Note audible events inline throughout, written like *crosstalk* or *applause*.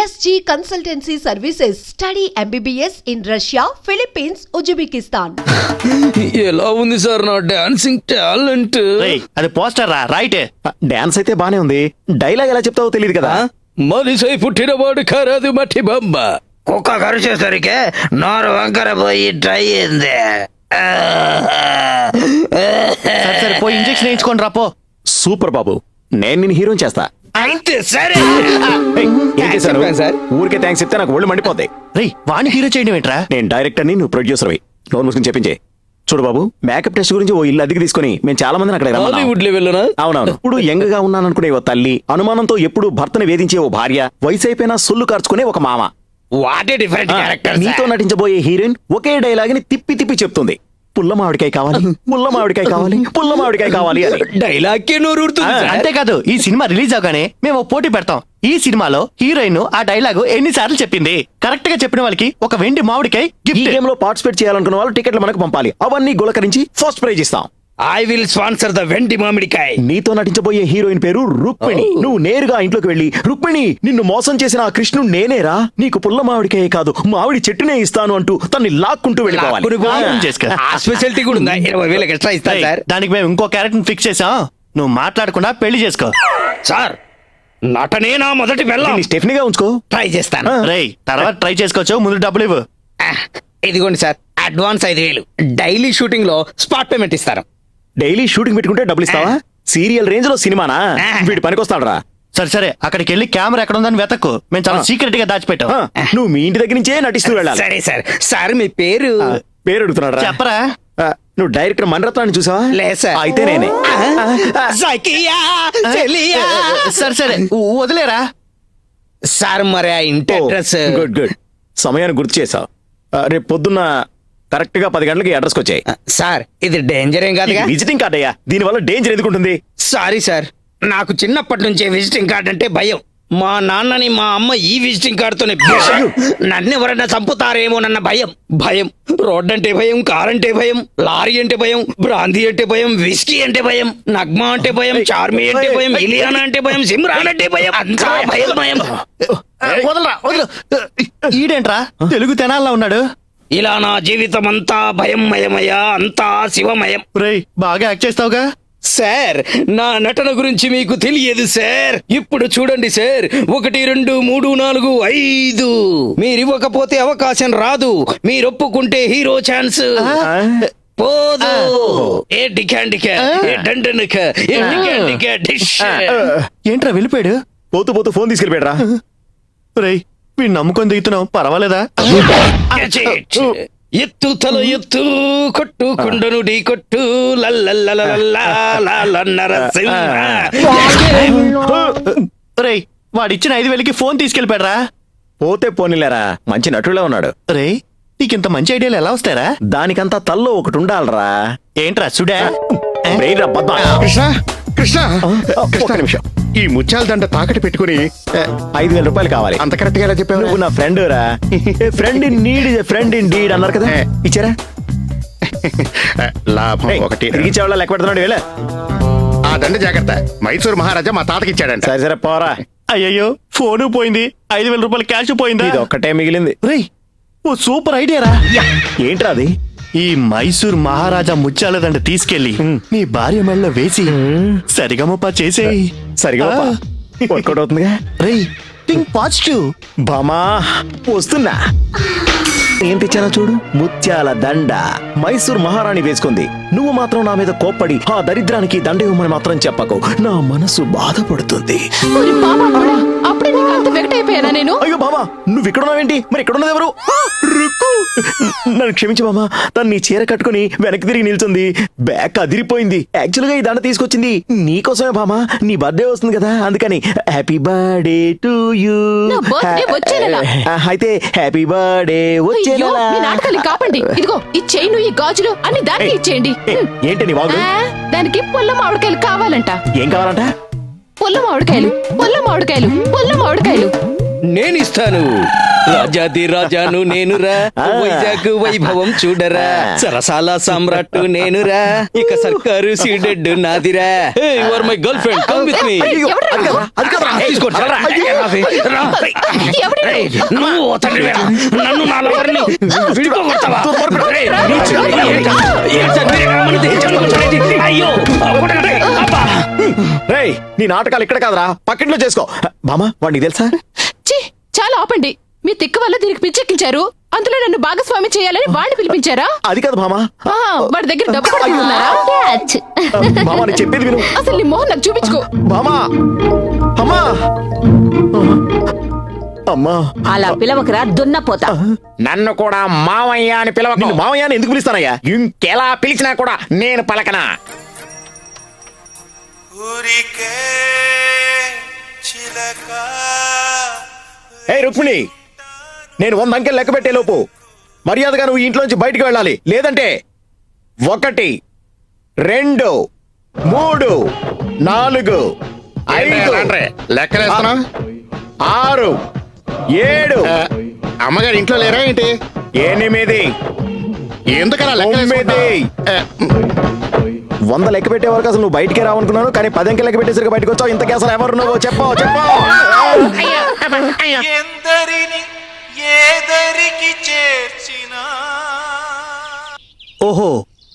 SG Consultancy Services. Study MBBS in Russia, Philippines, Uzbekistan. ఎలా ఉంది sir నా dancing talent? రేయ్, అది పోస్టర్ రా రైట్. డాన్స్ అయితే బానే ఉంది. డైలాగ్ ఎలా చెప్తావో తెలియదు కదా. మనిషై పుట్టినవాడు ఖరాదు మట్టి బొమ్మ కుక్క కరిచేసరికి నోరు వంకర పోయి ట్రై అయింది. సరే సరే పోయి ఇంజెక్షన్ వేయించుకొని రా పో. సూపర్ బాబు. నేను నిన్ను హీరోని చేస్తా. అయితే సరే. సార్. ఊరికే థ్యాంక్స్ చెప్తే నాకు ఒళ్ళు మండిపోతాయి. రేయ్ వాణ్ణి హీరో చేయడం ఏంట్రా? నేను డైరెక్టర్ని నువ్వు ప్రొడ్యూసర్వి నోరు మూసుకుని చెప్పించే. చూడు బాబు మేకప్ టెస్ట్ గురించి ఓ ఇల్లు అద్దెకి తీసుకొని మేము చాలా మందిని అక్కడ రమ్మన్నాం. హాలీవుడ్ లెవెల్లోనా అవునవును. ఇప్పుడు యంగ్గా ఉన్నాననుకునే ఓ తల్లి అనుమానంతో ఎప్పుడు భర్తను వేధించే ఓ భార్య వయసు అయిపోయినా సొల్లు కార్చుకునే ఒక మామ. వాట్ ఏ డిఫరెంట్ క్యారెక్టర్ నీతో నటించబోయే హీరోయిన్ ఒకే డైలాగ్ని తిప్పి తిప్పి చెప్తుంది. పుల్ల మామిడికాయ కావాలి పుల్ల మామిడికాయ కావాలి పుల్ల మామిడికాయ కావాలి అని. డైలాగ్ కే నోరు ఊరుతుంది సార్. అంతేకాదు ఈ సినిమా రిలీజ్ అవగానే మేము ఓ పోటీ పెడతాం. ఈ సినిమాలో హీరోయిన్ ఆ డైలాగ్ ఎన్ని సార్లు చెప్పింది. కరెక్ట్గా చెప్పిన వాళ్ళకి ఒక వెండి మామిడికాయ ఈ గిఫ్ట్ గేమ్లో పార్టిసిపేట్ చేయాలనుకున్న వాళ్ళు టికెట్లు మనకు పంపాలి. అవన్నీ గులకరించి ఫస్ట్ ప్రైజ్ ఇస్తాం. ఐ విల్ స్పాన్సర్ ద వెండి మామిడికాయ నీతో నటించబోయే హీరోయిన్ పేరు రుక్మిణి. నువ్వు నేరుగా ఇంట్లోకి వెళ్ళి రుక్మిణి నిన్ను మోసం చేసిన ఆ కృష్ణుడు నేనేరా? నీకు పుల్ల మామిడికాయ కాదు మామిడి చెట్టునే ఇస్తాను అంటూ తన్ని లాక్కుంటూ వెళ్ళిపోవాలి. స్పెషాలిటీ కూడా ఉందా? ఇరవై వేలకు ఎక్స్ట్రా ఇస్తా సార్. దానికి మేము ఇంకో క్యారెక్టర్ ఫిక్స్ చేసాం. నువ్వు మాట్లాడకుండా పెళ్ళి చేసుకో. సార్ నటనే నా మొదటి వెళ్ళం దీన్ని స్టెఫ్నీగా ఉంచుకో. ట్రై చేస్తాను. రేయ్ తర్వాత ట్రై చేసుకోవచ్చు. ముందు డబ్బులు ఇవ్వు. ఇదిగోండి సార్. అడ్వాన్స్ ఐదు వేలు. డైలీ షూటింగ్లో స్పాట్ పేమెంట్ ఇస్తారు డైలీ షూటింగ్ పెట్టుకుంటే డబ్బులు ఇస్తావా? సీరియల్ రేంజ్లో సినిమానా. వీడి పనికొస్తాడు రా సరే సరే అక్కడికి వెళ్ళి కెమెరా ఎక్కడ ఉందని వెతక్కు. మేము చాలా సీక్రెట్గా దాచిపెట్టాం. నువ్వు మీ ఇంటి దగ్గర నుంచే నటిస్తూ వెళ్ళాలి. సరే సార్. సార్ మీ పేరు? పేరు అడుగుతున్నాడు చెప్పరా? నువ్వు డైరెక్టర్ మణరత్నాన్ని చూసావా? అయితే నేనే. సరే సరే. వదిలేరా? సార్ మరి ఆ ఇంటి అడ్రస్? Good good. సమయాన్ని గుర్తు చేసావు రేపు పొద్దున్న కరెక్ట్గా పది గంటలకి అడ్రస్కి వచ్చాయి. సార్ ఇది డేంజర్ ఏం కాదుగా? విజిటింగ్ కార్డ్ అయ్యా. దీని వల్ల డేంజర్ ఎందుకుంటుంది? సారీ సార్ నాకు చిన్నప్పటి నుంచే విజిటింగ్ కార్డ్ అంటే భయం. మా నాన్నని మా అమ్మ ఈ విజిటింగ్ కార్డుతోనే. నన్ను ఎవరైనా చంపుతారేమోనన్న భయం. భయం. రోడ్ అంటే భయం కార్ అంటే భయం లారీ అంటే భయం బ్రాందీ అంటే భయం విస్కీ అంటే భయం నగ్మా అంటే భయం చార్మి అంటే భయం ఇలియానా అంటే భయం సిమ్రాన్ అంటే భయం. అంతా భయం భయం. వదలరా వదలు. ఈడేంట్రా? తెలుగు తెనాల్లో ఉన్నాడు. ఇలా నా జీవితం అంతా భయంమయమయ అంతా శివమయం. రేయ్ బాగా యాక్ట్ చేస్తావుగా? సార్ నా నటన గురించి మీకు తెలియదు సార్. ఇప్పుడు చూడండి సార్ ఒకటి రెండు మూడు నాలుగు ఐదు. మీరు ఇవ్వకపోతే అవకాశం రాదు. మీరు ఒప్పుకుంటే హీరో ఛాన్స్. పోదు. ఏ డికాండిక ఏ డండనక ఏ డికాండిక డిష్. ఏంట్రా వెళ్ళిపోయాడు? పోతూ పోతూ ఫోన్ తీసుకెళ్ళిపోయాడు రేయ్ వీడు నమ్ముకొని దిగుతున్నావు. పర్వాలేదా. ఎత్తు తల ఎత్తు కొట్టు కుండను ఢీ కొట్టు రేయ్ వాడిచ్చిన ఐదు వేలకి ఫోన్ తీసుకెళ్ళిపోయారా పోతే పోనీలేరా మంచి నటుడే ఉన్నాడు. రేయ్ నీకింత మంచి ఐడియాలు ఎలా వస్తారా దానికంతా తల్లో ఒకటి ఉండాలరా. ఏంట్రా సుడా? రా. కృష్ణ? కృష్ణ కృష్ణ నిమిషం. ఈ ముత్యాల దండ తాకటి పెట్టుకుని ఐదు వేల రూపాయలు కావాలి. అంత కరెక్ట్గా ఎలా చెప్పావు? నువ్వు నా ఫ్రెండ్ రా. Friend in need friend in deed అన్నారు కదా. ఇచ్చారా? లాభం ఒకటి. తిరిగి ఇచ్చేవాళ్ళ లెక్క పెడుతున్నాడు వేళ ఆ దండ జాగ్రత్త. మైసూర్ మహారాజా మా తాతకి ఇచ్చాడంట. సరే సరే పోరా. అయ్యయ్యో ఫోను పోయింది. ఐదు వేల రూపాయలు క్యాష్ పోయిందా? ఇది ఒక్కటే మిగిలింది. రేయ్ ఓ సూపర్ ఐడియా రా ఏంట్రా అది? ఈ మైసూర్ మహారాజా ముత్యాలదండ తీసుకెళ్ళి నీ భార్య మెళ్ళలో వేసి సరిగమప చేసేయి. సరిగా వర్కౌట్ అవుతుందిగా రేయ్ థింక్ పాజిటివ్. బామా వస్తున్నా. ఏం తెచ్చానో చూడు. ముత్యాల దండ. మైసూర్ మహారాణి వేసుకుంది. నువ్వు మాత్రం నా మీద కోప్పడి ఆ దరిద్రానికి దండ ఇవ్వమని మాత్రం చెప్పకు. నా మనసు బాధపడుతుంది. ఓరి పాపా కూడా అప్పుడే నీకు అంత వెగటైపోయానా నేను? అయ్యో బాబా నువ్వు ఇక్కడ ఉన్నావేంటి? మరి ఇక్కడ ఉన్నది ఎవరు నన్ను క్షమించు బామా తను నీ చీర కట్టుకుని వెనక్కి తిరిగి నిల్చుంది. బ్యాగ్ అదిరిపోయింది. యాక్చువల్గా ఈ దండ తీసుకొచ్చింది. నీకోసమే బామా నీ బర్త్డే వస్తుంది కదా. అందుకని హ్యాపీ బర్త్డే టు యూ. అయితే హ్యాపీ బర్త్డే వచ్చే నాటకాలు కాపండి. ఇదిగో ఈ చైను ఈ గాజులు అన్ని దానికి ఇచ్చేయండి. ఏంటి నీ వాగు? దానికి పుల్ల మామిడికాయలు కావాలంట. ఏం కావాలంట? పుల్ల మామిడికాయలు పుల్ల మామిడికాయలు పుల్ల మామిడికాయలు. నేను ఇస్తాను రాజాది రాజాను నేనురా. వైజాగ్ వైభవం చూడరా. సరసాల సామ్రాట్ నేనురా. ఇక సర్కారు ceded నాదిరా. You are my girl friend come with me? రేయ్, నువ్వు. నన్ను నా లవర్ని విడిపోగొడతావా? అయ్యో. రేయ్ నాటకాలు ఇక్కడ కాదురా. పక్కింట్లో చేసుకో. బామా వాడికి తెలుసా? ఛీ, చాలా ఆపండి. మీ తిక్క వల్ల దీనికి పిచ్చెక్కించారు అందులో నన్ను భాగస్వామి చేయాలని వాడిని పిలిపించారా? అది కాదు బామా ఆ, వాడి దగ్గర డబ్బు కూడా తీసుకున్నారా? బామా నేను చెప్పేది విను. అసలు నీ మొహం నాకు చూపించుకో. బామా అమ్మా. అమ్మా. అలా పిలవకరా దున్నపోతా. నన్ను కూడా మావయ్య అని పిలవకు. నిన్ను మామయ్య అని ఎందుకు పిలుస్తానయ్యా? ఇంకెలా పిలిచినా కూడా నేను పలకనా? ఊరికే చిలక ఏ రుక్మిణి నేను వంద అంకెలు లెక్క పెట్టే లోపు మర్యాదగా నువ్వు ఇంట్లోంచి బయటికి వెళ్ళాలి. లేదంటే ఒకటి రెండు మూడు నాలుగు ఐదు లెక్కలేస్తున్నా? ఆరు ఏడు. అమ్మగారు ఇంట్లో లేరా ఏంటి? ఎనిమిది. ఎందుకలా తొమ్మిది. వంద లెక్క పెట్టే వరకు అసలు నువ్వు బయటికే రావనుకున్నాను కానీ పది అంకెలు లెక్క పెట్టేసరికి బయటకు వచ్చావు. ఇంతకీ అసలు ఎవరు నువ్వు? చెప్పావు చెప్పావు ఎందరిని ఏదరికి చేర్చినా? ఓహో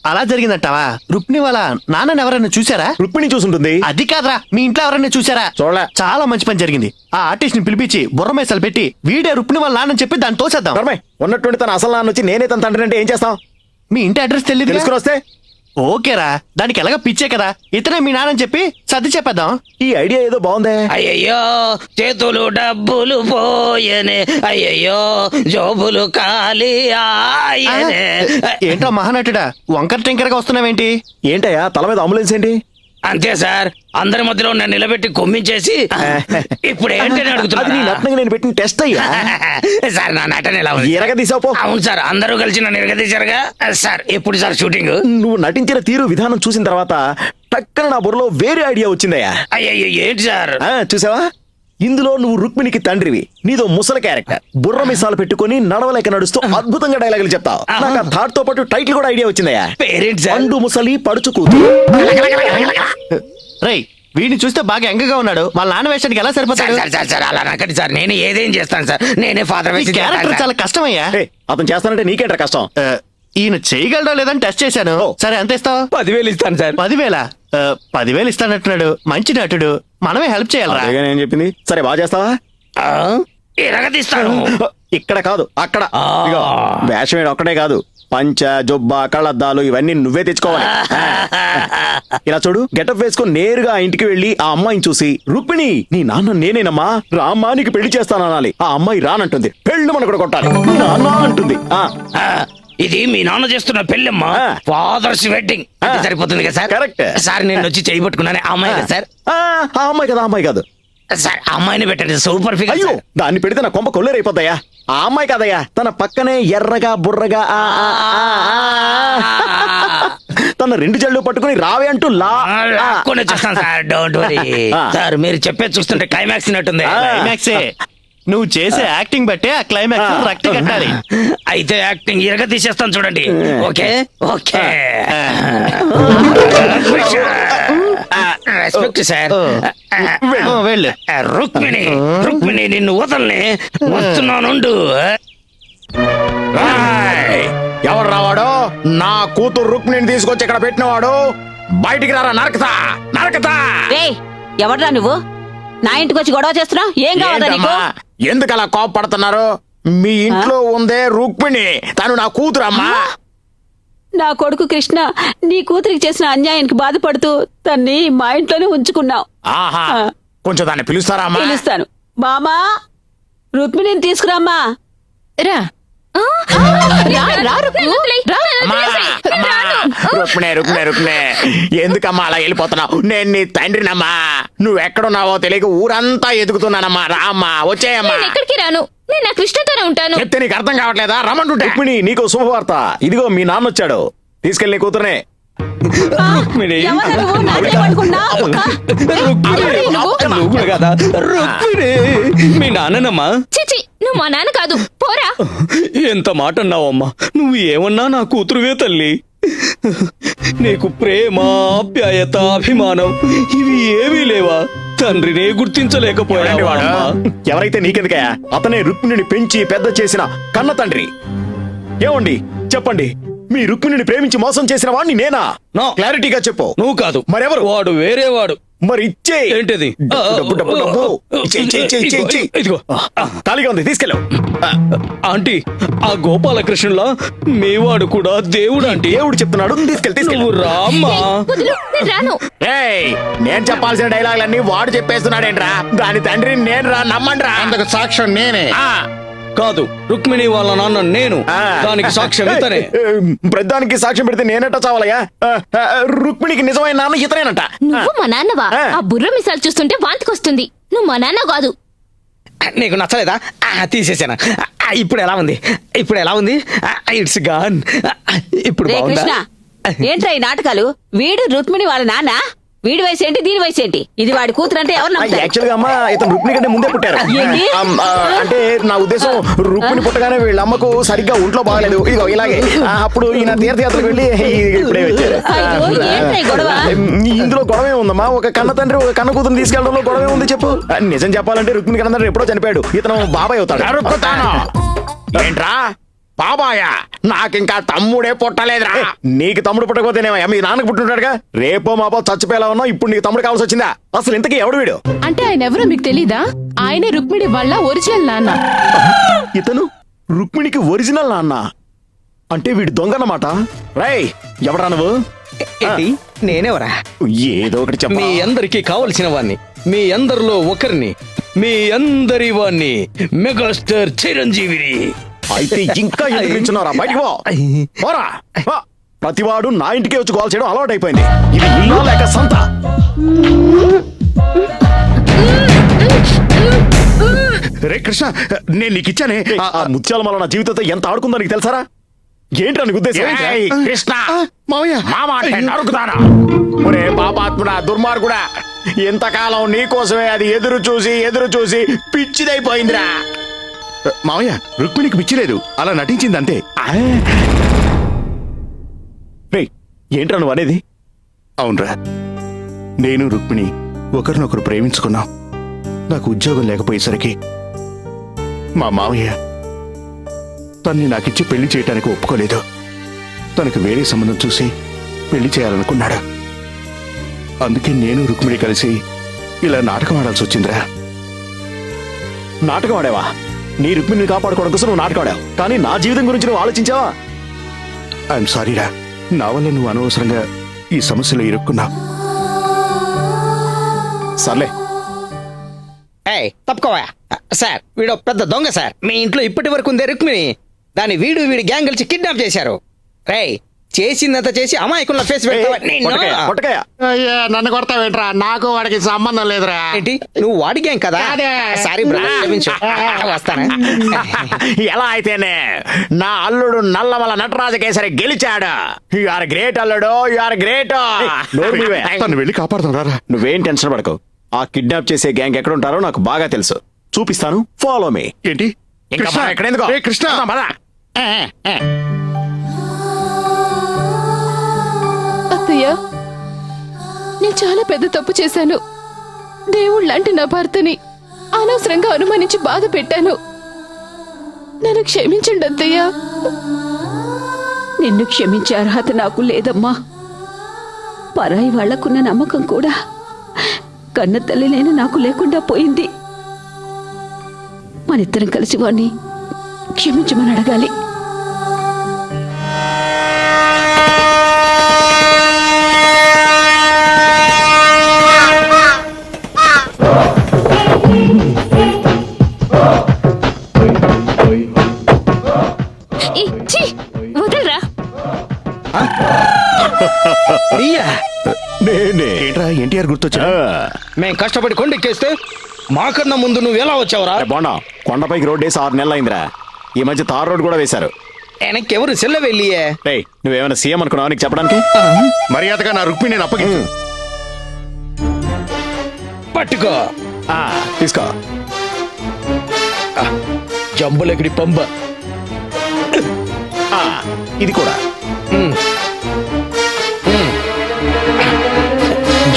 అలా జరిగిందంటావా రుక్ని వాళ్ళ నాన్నని ఎవరైనా చూసారా రుక్మిణి చూసుంటుంది. అది కాదురా మీ ఇంట్లో ఎవరైనా చూసారా చూడలే. చాలా మంచి పని జరిగింది. ఆ ఆర్టిస్ట్ని పిలిపించి బుర్ర మేసాలు పెట్టి వీడే రుక్ని వాళ్ళ నాన్నని చెప్పి దాన్ని తోసేద్దాం. ఉన్నట్టుండి తన అసలు నాన్న వచ్చి నేనే తన తండ్రి అంటే ఏం చేస్తాం? మీ ఇంటి అడ్రస్ తెలియదు తెలుసుకుని వస్తే. ఓకేరా దానికి ఎలాగ పిచ్చే కదా. ఇతనే మీ నాన్నని చెప్పి సర్ది చెప్పేద్దాం. ఈ ఐడియా ఏదో బాగుందే. అయ్యయ్యో చేతులు డబ్బులు పోయనే. అయ్యయ్యో జోబులు ఖాళీ ఆయనే. ఏంటో మహానటుడా వంకర టెంకరగా వస్తున్నావేంటి? ఏంటయ్యా తల మీద అంబులెన్స్ ఏంటి? అంతే సార్. అందరి మధ్యలో నన్ను నిలబెట్టి కొమ్మించేసి *laughs* ఇప్పుడు ఏంటని అది నీ అడుగుతున్నా నటనగా నేను పెట్టిన టెస్ట్ అయ్యా? *laughs* సార్ నా నటన ఎలా ఉంది? ఎరగ తీసావు పో. అవును సార్ అందరూ కలిసి నన్ను ఎరగదీశారుగా సార్ ఎప్పుడు సార్ షూటింగ్? నువ్వు నటించిన తీరు విధానం చూసిన తర్వాత టక్కన నా బుర్రలో వేరే ఐడియా వచ్చిందయ్యా. అయ్యయ్యో ఏంటి సార్? ఆ, చూసావా? ఇందులో నువ్వు రుక్మిణికి తండ్రివి. నీదో ముసలి క్యారెక్టర్. బుర్ర మిసాలు పెట్టుకొని నడవలేక నడుస్తూ అద్భుతంగా డైలాగులు చెప్తావు. నాకు ఆ థాట్తో పాటు టైటిల్ కూడా ఐడియా వచ్చిందయ్యా. పేరేంటి సార్? పండు ముసలి పడుచు కూతురు. రేయ్ వీడిని చూస్తే బాగా ఎంగగా ఉన్నాడు. వాళ్ళ నాన్న వేషానికి ఎలా సార్ సరిపోతాడు? సార్ సార్ సార్ అలా నాకండి సార్. నేను ఏదేం చేస్తాను సార్? నేనే ఫాదర్ క్యారెక్టర్ చాలా. కష్టమయ్యా. ఏ, అతను చేస్తానంటే నీకేంట్రా కష్టం? ఈయన చేయగలడా లేదని టెస్ట్ చేశాను. సరే ఎంత ఇస్తావు? పదివేలు ఇస్తాను సార్. పదివేల? పదివేలు ఇస్తానంటున్నాడు మంచి నటుడు. మనమే హెల్ప్ నేను చెప్పింది. సరే బాగా చేస్తావా? ఎరగదీస్తాను ఇక్కడ కాదు అక్కడ. ఆ. ఇదిగో, వేషం వేయడం ఒక్కటే కాదు. పంచ జొబ్బ కళ్ళద్దాలు ఇవన్నీ నువ్వే తెచ్చుకోవాలి. ఇలా చూడు గెటప్ వేసుకొని నేరుగా ఆ ఇంటికి వెళ్ళి ఆ అమ్మాయిని చూసి రుక్మిణి నీ నాన్న నేనేనమ్మా. రామ్మా నీకు పెళ్ళి చేస్తాననాలి. ఆ అమ్మాయి రానంటుంది. పెళ్ళి మన కూడా కొట్టాలి. నాన్న అంటుంది. ఇది మీ నాన్న చేస్తున్న పెళ్ళమ్మా. Fathers wedding. సరిపోతుంది కదా సార్ Correct. సార్ నేను వచ్చి చేయి పట్టుకున్నానే ఆ అమ్మాయి కదా సార్ ఆ, ఆ అమ్మాయి కదా ఆ అమ్మాయి కాదు సార్ ఆ అమ్మాయిని పెట్టండి సూపర్ ఫిగర్ అయ్యో దాన్ని పెడితే నా కొంప కొల్లేరైపోద్దయ్యా ఆ అమ్మాయి కదయ్యా తన పక్కనే ఎర్రగా బుర్రగా ఆ, ఆ, ఆ, ఆ. తన రెండు జళ్ళు పట్టుకుని రావే అంటూ లా ఆ. కొన్ని చేస్తాను సార్ డోంట్ వరీ. సార్ మీరు చెప్పేది చూస్తుంటే క్లైమాక్స్ నట్టుంది. క్లైమాక్సే నువ్వు చేసే యాక్టింగ్ బట్టే ఆ క్లైమాక్స్. రక్త కట్టాలి. అయితే యాక్టింగ్ ఇరగ తీసేస్తాను చూడండి. ఓకే. ఓకే. రెస్పెక్ట్ సార్ వెళ్ళు. రుక్మిణి రుక్మిణి నిన్ను వదల్ని వస్తున్నానుండు! ఎవరు రావాడు? నా కూతురు రుక్మిణిని తీసుకొచ్చి ఇక్కడ పెట్టినవాడు? బయటికి రారా నరకతా నరకతా. ఎవడ్రా నువ్వు? నా ఇంటికి వచ్చి గొడవ చేస్తున్నావు ఏం కావాలా నీకు? ఏంటమ్మా? ఎందుకు అలా కోపడుతున్నారు? మీ ఇంట్లో ఉందే రుక్మిణి. తను నా కూతురు అమ్మా! నా కొడుకు కృష్ణ నీ కూతురికి చేసిన అన్యాయానికి బాధపడుతూ తన్ని మా ఇంట్లోనే ఉంచుకున్నావు. ఆహా. కొంచెం దాన్ని పిలుస్తారా అమ్మా? పిలుస్తాను. మామా! రుక్మిణిని తీసుకురామ్మా. రా. రా, రా, రుక్కు. రా. రుక్మిణి రుక్మిణి రుక్మిణి. ఎందుకమ్మా అలా వెళ్ళిపోతున్నావు? నేను నీ తండ్రినమ్మా. నువ్వు ఎక్కడున్నావో తెలియక ఊరంతా ఎదుగుతున్నానమ్మా. రా అమ్మా వచ్చేయమ్మా ఎక్కడికి రాను? నేను నా కృష్ణతోనే ఉంటాను. చెప్తే నీకు అర్థం కావట్లేదా? రమ్మంటుంటే. రుక్మిణి నీకు శుభవార్త. ఇదిగో మీ నాన్న వచ్చాడు. తీసుకెళ్ళి నీ కూతురునే. రుక్మిణి. నువ్వు? కదా. రుక్మిణి. మీ నాన్ననమ్మా? చిచి నువ్వు మా నాన్న కాదు. పోరా. ఎంత మాట అన్నావమ్మా? నువ్వు ఏమన్నా నా కూతురువే తల్లి? నీకు ప్రేమ ఆప్యాయత అభిమానం ఇవి ఏమీ లేవా? తండ్రినే గుర్తించలేకపోయాడు వాడు? ఎవరైతే నీకెందుకయ్యా? అతనే రుక్మిణిని పెంచి పెద్ద చేసిన కన్న తండ్రి. ఏమండి? చెప్పండి. మీ రుక్మిణిని ప్రేమించి మోసం చేసిన వాడిని నేనా? No. క్లారిటీగా చెప్పు. నువ్వు కాదు. మరెవరు? వాడు వేరే వాడు. మరి ఇచ్చే. ఏంటిది? డబ్బు. ఇదిగో ఖాళీగా ఉంది తీసుకెళ్ళు. ఆంటీ ఆ గోపాలకృష్ణులా? మీవాడు కూడా దేవుడు ఆంటీ. దేవుడు చెప్తున్నాడు తీసుకెళ్ళి నువ్వు తీసుకెళ్ళు రామ్మా వదిలు నేను రాను. ఏయ్ నేను చెప్పాల్సిన డైలాగులన్నీ వాడు చెప్పేస్తున్నాడేంట్రా? దాని తండ్రి నేను రా నమ్మండ్రా అందుకు సాక్ష్యం నేనే. ఆ, కాదు రుక్మిణి వాళ్ళ నాన్న నేను. దానికి సాక్ష్యం ఇతనే. *laughs* ప్రధానికి సాక్ష్యం పెడితే నేనట చావాలయ్యా? రుక్మిణికి నిజమైన నాన్న ఇతనేనట. నువ్వు మా నాన్నవా? ఆ. ఆ బుర్ర మిసాలు చూస్తుంటే వాంతికొస్తుంది. నువ్వు మా నాన్న కాదు. నీకు నచ్చలేదా? ఆ, తీసేసాను. ఇప్పుడు ఎలా ఉంది? ఇప్పుడు ఎలా ఉంది? It's gone. ఇప్పుడు ఏంట్రా ఈ నాటకాలు? వీడు రుక్మిణి వాళ్ళ నాన్న? వీడి వయసు ఏంటి? దీని వయసు ఏంటి? ఇది వాడి కూతురు అంటే ఎవరు నమ్ముతారు? యాక్చువల్గా అమ్మ ఇతను రుక్మిణి కంటే ముందే పుట్టారు. ఏంటి? అమ్, ఆ, అంటే నా ఉద్దేశం రుక్మిణి పుట్టగానే వీళ్ళ అమ్మకు సరిగ్గా ఒంట్లో బాగలేదు. ఇదిగో ఇలాగే. ఆ, అప్పుడు ఈయన తీర్థయాత్రకు వెళ్ళి ఈ- ఇప్పుడే వచ్చారు. అయ్యో ఈ గొడవ? ఇందులో గొడవే ఉందమ్మా. ఒక కన్న తండ్రి ఒక కన్న కూతురు తీసుకెళ్ళడంలో గొడవే ఉంది చెప్పు. ఆ, నిజం చెప్పాలంటే రుక్మిణి కన్న తండ్రి ఎప్పుడో చనిపోయాడు. ఇతను బాబాయ్ అవుతాడు. నరుక్కుతాను ఏంట్రా? బాబాయా నాకింకా తమ్ముడే పుట్టలేదురా. నీకు తమ్ముడు పుట్టకపోతేనేమయ్యా మీ నాన్నకు పుట్టినట్టుగా రేపో మాపో చచ్చిపోయేలా ఉన్నావు ఇప్పుడు నీకు తమ్ముడు కావాల్సి వచ్చిందా? అసలు ఇంతకీ ఎవడు వీడు? అంటే ఆయన ఎవరో మీకు తెలీదా? ఆయనే రుక్మిణి వాళ్ళ ఒరిజినల్ నాన్న. ఇతను రుక్మిణికి ఒరిజినల్ నాన్న. అంటే వీడు దొంగన్నమాట. రేయ్ ఎవడా నువ్వు? ఏంటి? నేనెవరా? ఏదో ఒకటి చెప్ప. మీ అందరికీ కావలసిన వాణ్ణి మీ అందరిలో ఒకరిని మీ అందరి వాణ్ణి మెగాస్టార్ చిరంజీవిని. అయితే ఇంకా *laughs* ఎందుకు నిల్చున్నారా బయటికి పోరా. ప్రతివాడు నా ఇంటికే వచ్చి కాల్ చేయడం అలవాటు అయిపోయింది. ఇది ఇల్లా లేక సంత. రే కృష్ణ నేను నీకు ఇచ్చానే. ఆ ముత్యాల మల నా జీవితంతో ఎంత ఆడుకుందో నీకు తెలుసారా? ఏంటి నీకు ఉద్దేశం? ఏయ్, కృష్ణ. మావయ్య. మామ అంటే నరుకుతానా? ఒరే పాపాత్ముడా దుర్మార్గుడా ఇంతకాలం నీకోసమే అది ఎదురు చూసి ఎదురు చూసి పిచ్చిదైపోయిందిరా. మావయ్య రుక్మిణికి పిచ్చిలేదు అలా నటించింది అంతే ఏంట్రా నువ్వు అనేది? అవునరా. నేను రుక్మిణి ఒకరినొకరు ప్రేమించుకున్నాం. నాకు ఉద్యోగం లేకపోయేసరికి మా మావయ్య తన్ని నాకిచ్చి పెళ్ళి చేయటానికి ఒప్పుకోలేదు. తనకు వేరే సంబంధం చూసి పెళ్ళి చేయాలనుకున్నాడు. అందుకే నేను రుక్మిణి కలిసి ఇలా నాటకం ఆడాల్సి వచ్చిందిరా నాటకం ఆడావా? నీ రుక్మిణిని కాపాడుకోవడం కోసం నువ్వు నాటకం ఆడావు కానీ నా జీవితం గురించి నువ్వు ఆలోచించావా? ఐఎమ్ సారీరా నా వల్ల నువ్వు అనవసరంగా ఈ సమస్యలో ఇరుక్కున్నావు. సర్లే. తప్పుకోవా? సార్ వీడు పెద్ద దొంగ సార్. మీ ఇంట్లో ఇప్పటి వరకు ఉందే రుక్మిణి. దాన్ని వీడు వీడి గ్యాంగ్ కలిసి కిడ్నాప్ చేశారు. రేయ్ చేసిందంతా చేసి అమాయకుల ఫేస్ పెడతావా? నిన్ను? కొడతావేంట్రా? నాకు వాడికి సంబంధం లేదురా. ఏంటి? నువ్వు వాడి గ్యాంగ్ కదా. సారీ వస్తానా. ఎలా అయితేనే నా అల్లుడు నల్లమల నటరాజ కేసరి గెలిచాడు. యు ఆర్ గ్రేట్ అల్లుడు. You are great. తను వెళ్ళి కాపాడుతాం రారా. నువ్వేం టెన్షన్ పడకు. ఆ కిడ్నాప్ చేసే గ్యాంగ్ ఎక్కడ ఉంటారో నాకు బాగా తెలుసు. చూపిస్తాను. ఫాలో మీ ఏంటి? ఇంకా ఎక్కడెందుకో? కృష్ణ. పద, నేను చాలా పెద్ద తప్పు చేశాను. దేవుడు లాంటి నా భర్తని అనవసరంగా అనుమానించి బాధ పెట్టాను. నన్ను క్షమించండి అత్తయ్య. నిన్ను క్షమించే అర్హత నాకు లేదమ్మా. పరాయి వాళ్ళకున్న నమ్మకం కూడా కన్న తల్లి లేని నాకు లేకుండా పోయింది. మనిద్దరం కలిసి వాణ్ణి క్షమించమని అడగాలి. గుర్తొచ్చా మేం కష్టపడి కొండెక్కేస్తే మాకన్నా ముందు నువ్వు ఎలా వచ్చావురా? బాగున్నా కొండపైకి రోడ్ వేసి ఆరు నెలలు అయిందిరా ఈ మధ్య తార్ రోడ్ కూడా వేశారు. వెనక్కి ఎవరు సెల్ల వెళ్ళియే? రేయ్ నువ్వేమైనా సీఎం అనుకున్నావా నీకు చెప్పడానికి? మర్యాదగా నా రుక్మిణిని అప్పగించు. పట్టుకో. ఆ, తీసుకో. జంబులకిడి పంబ. ఆ, ఇది కూడా.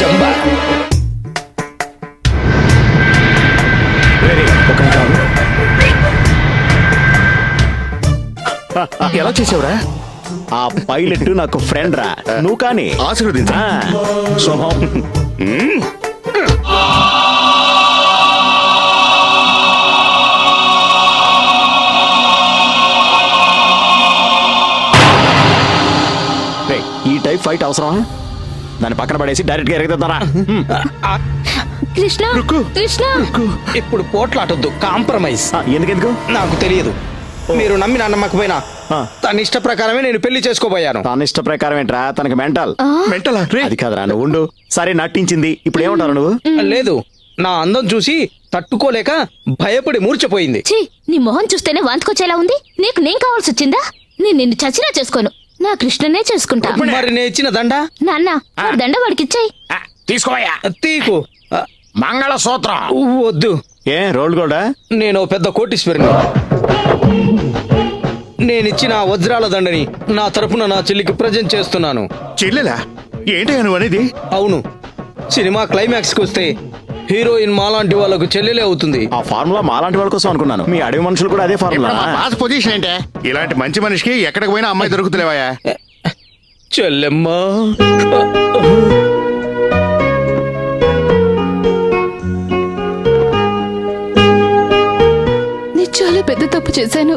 జంబ. ఎలా చేసావురా? ఆ పైలట్ నాకు ఫ్రెండ్ రా. నువ్వు కానీ. ఆశీర్వదించు. ఈ టైప్ ఫైట్ అవసరమా? దాన్ని పక్కన పడేసి డైరెక్ట్గా ఎరగదిద్దారా కృష్ణ కృష్ణ. ఇప్పుడు పోట్లాటొద్దు కాంప్రమైజ్. ఎందుకెందుకు? నాకు తెలియదు. మీరు నమ్మి నమ్మకపోయినా ఆ. తన ఇష్ట ప్రకారమే నేను పెళ్ళి చేసుకోబోయాను. తన ఇష్ట ప్రకారం ఏంట్రా? తనకి మెంటల్. మెంటలా? రే. అది కాదురా నువ్వు ఉండు. సరే నటించింది. ఇప్పుడు ఏమంటారు నువ్వు? లేదు. నా అందం చూసి తట్టుకోలేక భయపడి మూర్చపోయింది. ఛీ నీ మొహం చూస్తేనే వాంతుకొచ్చేలా ఉంది. నీకు నేను కావాల్సి వచ్చిందా నేను నిన్ను చచ్చినా చేసుకోను. నా కృష్ణనే చేసుకుంటా. మరి నేను ఇచ్చిన దండ? నాన్న వాడి దండ వాడికి ఇచ్చాయి ఆ, తీసుకోవయ్యా. తీకు. మంగళసూత్రం. వద్దు. ఏ రోల్డ్ గోల్డా? నేను ఓ పెద్ద కోటీశ్వరిని. నేనిచ్చిన వజ్రాల దండని నా తరపున నా చెల్లికి ప్రజెంట్ చేస్తున్నాను. చెల్లెలా? ఏంటయ్యా నువ్వు అనేది? అవును. సినిమా క్లైమాక్స్కి వస్తే హీరోయిన్ మాలాంటి వాళ్ళకు చెల్లెలే అవుతుంది. ఆ ఫార్ములా మాలాంటి వాళ్ళ కోసం అనుకున్నాను. మీ అడవి మనుషులు కూడా అదే ఫార్ములా. బాస్ పొజిషన్ ఏంటే? ఇలాంటి మంచి మనిషికి ఎక్కడికి పోయినా అమ్మాయి దొరుకుతులేవయ్యా చెల్లెమ్మా. నేను చాలా పెద్ద తప్పు చేశాను.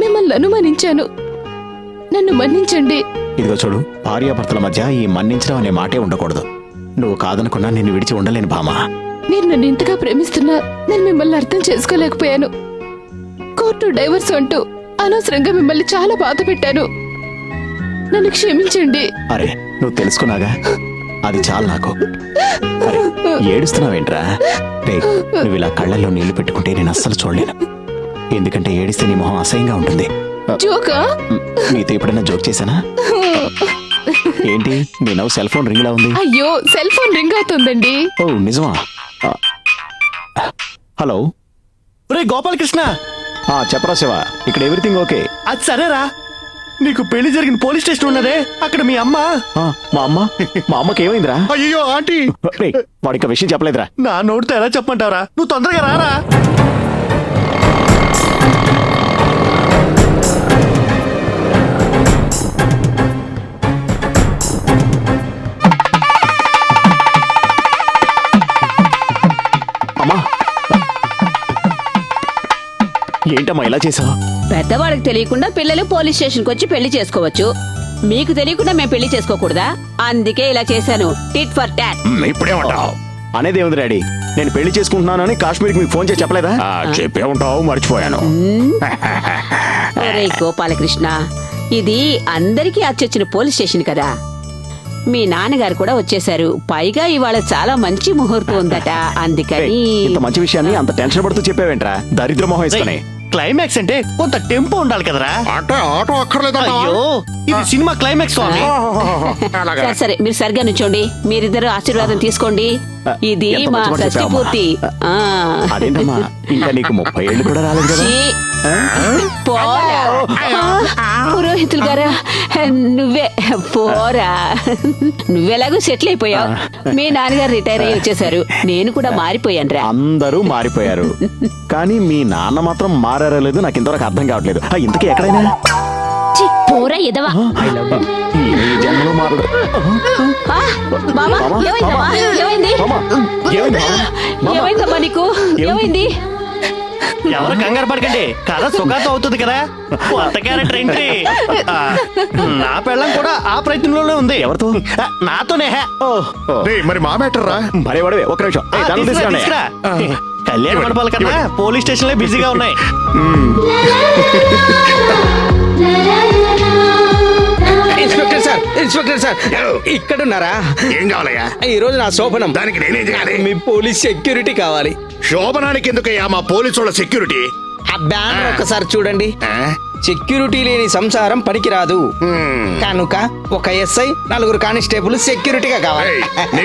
మిమ్మల్ని అనుమానించాను. నన్ను మన్నించండి. ఇదిగో చూడు భార్యాభర్తల మధ్య ఈ మన్నించడం అనే మాటే ఉండకూడదు. నువ్వు కాదనుకున్నా నిన్ను విడిచి ఉండలేను భామా. మీరు నన్ను ఇంతగా ప్రేమిస్తున్నా నేను మిమ్మల్ని అర్థం చేసుకోలేకపోయాను. కోర్టు డైవర్స్ అంటూ అనవసరంగా మిమ్మల్ని చాలా బాధ పెట్టాను. నన్ను క్షమించండి. అరే నువ్వు తెలుసుకున్నాగా? అది చాలు నాకు. అరే ఏడుస్తున్నావేంట్రా? రే నువ్వు ఇలా కళ్ళల్లో నీళ్ళు పెట్టుకుంటే నేను అస్సలు చూడలేను. ఎందుకంటే ఏడిస్తే నీ మొహం అసహ్యంగా ఉంటుంది. జోకా? నీతో ఎప్పుడైనా జోక్ చేశానా? *laughs* ఏంటి? నీ నవ్వు సెల్ ఫోన్ రింగ్ లా ఉంది? అయ్యో సెల్ ఫోన్ రింగ్ అవుతుందండి. ఓ నిజమా? ఆ, హలో? రే గోపాలకృష్ణ! ఆ, చెప్పరా శివ ఇక్కడ ఎవ్రీథింగ్ ఓకే. అది సరేరా. నీకు పెళ్ళి జరిగిన పోలీస్ స్టేషన్ ఉన్నదే అక్కడ మీ అమ్మ. ఆ, మా అమ్మ? మా అమ్మకి ఏమైందిరా? అయ్యో ఆంటీ! రేయ్, వాడు ఇంకా విషయం చెప్పలేదురా. నా నోటితో ఎలా చెప్పమంటావరా? నువ్వు తొందరగా రారా. ఏంటమ్మా ఇలా చేసావు? పెద్దవాళ్ళకి తెలియకుండా పిల్లలు పోలీస్ స్టేషన్కి వచ్చి పెళ్ళి చేసుకోవచ్చు. మీకు తెలియకుండా మేము పెళ్ళి చేసుకోకూడదా? అందుకే ఇలా చేశాను. టిట్ ఫర్ టాట్ మ్, ఇప్పుడేమంటావు అనేది ఏముంది డాడీ? నేను పెళ్ళి చేసుకుంటున్నానని కాశ్మీర్కి మీకు ఫోన్ చేసి చెప్పలేదా? ఆ, చెప్పే ఉంటావు మర్చిపోయాను. ఒరే గోపాలకృష్ణ ఇది అందరికీ అచ్చొచ్చిన పోలీస్ స్టేషన్ కదా. మీ నాన్నగారు కూడా వచ్చేశారు. పైగా ఇవాళ చాలా మంచి ముహూర్తం ఉందట. అందుకని ఇంత మంచి విషయాన్ని అంత టెన్షన్ పడుతూ చెప్పావేంట్రా? దరిద్ర మొహం వేసుకొని. క్లైమాక్స్ అంటే కొంత టెంపో ఉండాలి కదరా? అంటే ఆటో అక్కర్లేదంటావా? అయ్యో ఇది సినిమా క్లైమాక్స్ స్వామి సరే సరే మీరు సరిగా నుంచోండి. మీరిద్దరు ఆశీర్వాదం తీసుకోండి. ఇది మా మంచి మాట షష్టి చెప్పావమ్మా. పూర్తి ఆ. అదేంటమ్మా? ఇంకా నీకు ముప్పై ఏళ్ళు కూడా రాలేదు కదా? పోరా. పురోహితులు గారా నువ్వే పోరా. నువ్వెలాగో సెటిల్ అయిపోయావు. మీ నాన్నగారు రిటైర్ అయ్యి వచ్చేసారు. నేను కూడా మారిపోయాను రా. అందరూ మారిపోయారు. కానీ మీ నాన్న మాత్రం మారారో లేదు నాకు ఇంతవరకు అర్థం కావట్లేదు. ఇంతకీ ఎక్కడైనా? పోరా ఎదవా. ఏమైందమ్మా నీకు? ఏమైంది? ఎవరు కంగారు పడకండి. కథ సుఖాతో అవుతుంది కదా. కొత్త క్యారెక్టర్ ఏంటి *laughs* నా పెళ్ళం కూడా ఆ ప్రయత్నంలోనే ఉంది. ఎవరితో? ఆ, నాతోనే. హే. ఓ, మరి మా మ్యాటర్ రా? భలే వాడివే, ఒక్క నిమిషం. ఆ, ఏయ్, దండలు తీసుకురా, తీసుకురండి. తీసుకురా. కళ్యాణ మండపాల కన్నా పోలీస్ స్టేషన్లో బిజీగా ఉన్నాయి. Inspector sir inspector sir. ఇక్కడున్నారా? ఏం కావాలయ్యా? ఈ రోజు నా శోభనం. దానికి నేనేం చేయాలి? మీ పోలీస్ సెక్యూరిటీ కావాలి. శోభనానికి ఎందుకయ్యా మా పోలీసు వాళ్ళ సెక్యూరిటీ ఆ బ్యానర్ ఒకసారి చూడండి? సెక్యూరిటీ లేని సంసారం పనికిరాదు. కనుక ఒక ఎస్ఐ నలుగురు కానిస్టేబుల్ సెక్యూరిటీగా కావాలి.